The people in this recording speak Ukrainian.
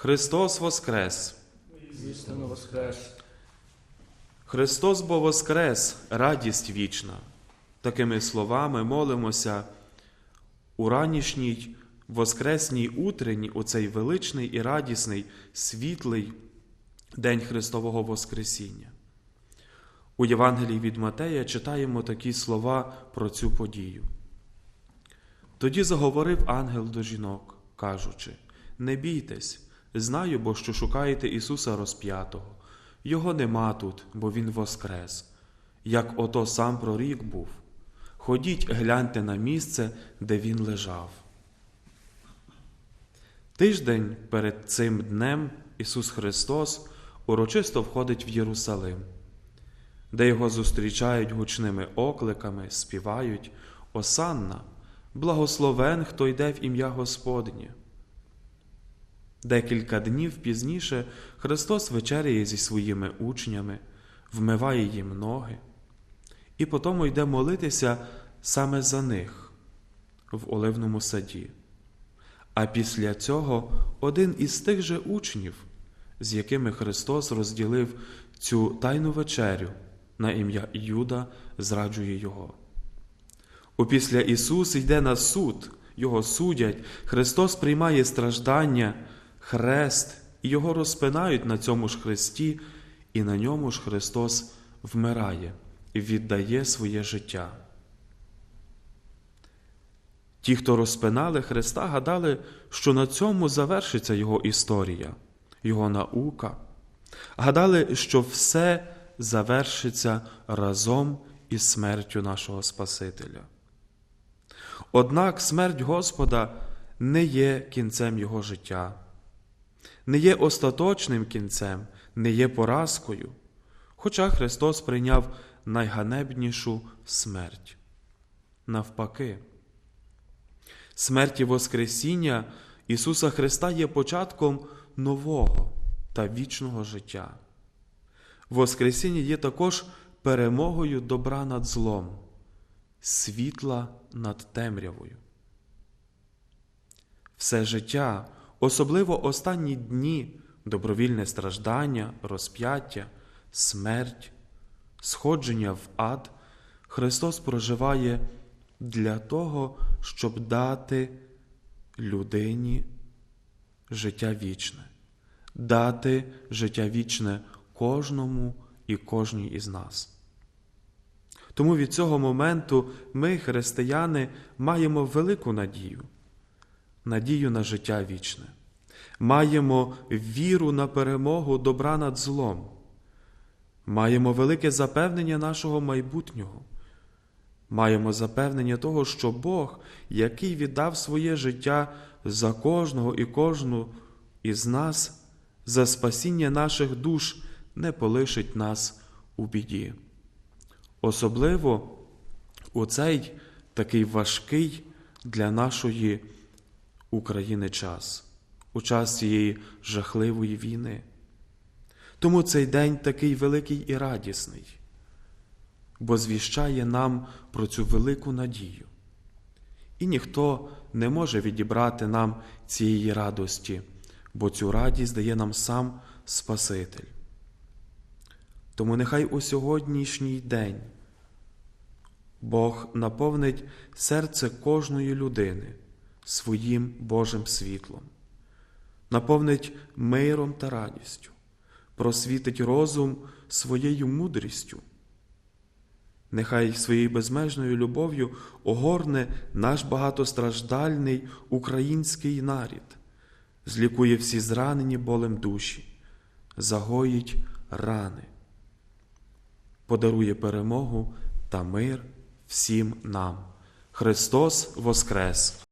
Христос Воскрес! Істинно воскрес. Христос бо Воскрес, радість вічна. Такими словами молимося у ранішній воскресній утренні, у цей величний і радісний, світлий День Христового Воскресіння. У Євангелії від Матея читаємо такі слова про цю подію. Тоді заговорив ангел до жінок, кажучи: Не бійтесь, знаю, бо що шукаєте Ісуса розп'ятого. Його нема тут, бо Він воскрес, як ото сам прорік був. Ходіть, гляньте на місце, де він лежав. Тиждень перед цим днем Ісус Христос урочисто входить в Єрусалим, де його зустрічають гучними окликами, співають Осанна, благословен, хто йде в ім'я Господнє. Декілька днів пізніше Христос вечеряє зі своїми учнями, вмиває їм ноги, і потому йде молитися саме за них в Оливному саді. А після цього один із тих же учнів, з якими Христос розділив цю тайну вечерю на ім'я Юда, зраджує його. Опісля Ісус йде на суд, Його судять, Христос приймає страждання, хрест, і Його розпинають на цьому ж хресті, і на ньому ж Христос вмирає і віддає своє життя. Ті, хто розпинали Христа, гадали, що на цьому завершиться Його історія, Його наука. Гадали, що все завершиться разом із смертю нашого Спасителя. Однак смерть Господа не є кінцем Його життя, не є остаточним кінцем, не є поразкою, хоча Христос прийняв найганебнішу смерть. Навпаки, смерть і Воскресіння Ісуса Христа є початком нового та вічного життя. Воскресіння є також перемогою добра над злом, світла над темрявою. Все життя, особливо останні дні, добровільне страждання, розп'яття, смерть, сходження в ад, Христос проживає для того, щоб дати людині життя вічне, дати життя вічне кожному і кожній із нас. Тому від цього моменту ми, християни, маємо велику надію, надію на життя вічне, маємо віру на перемогу добра над злом, маємо велике запевнення нашого майбутнього, маємо запевнення того, що Бог, який віддав своє життя за кожного і кожну із нас, за спасіння наших душ, не полишить нас у біді. Особливо у цей такий важкий для нашої України час, у час цієї жахливої війни. Тому цей день такий великий і радісний, бо звіщає нам про цю велику надію. І ніхто не може відібрати нам цієї радості, бо цю радість дає нам сам Спаситель. Тому нехай у сьогоднішній день Бог наповнить серце кожної людини своїм Божим світлом, наповнить миром та радістю, просвітить розум своєю мудрістю. Нехай своєю безмежною любов'ю огорне наш багатостраждальний український нарід, злікує всі зранені болем душі, загоїть рани подарує перемогу та мир всім нам. Христос Воскрес!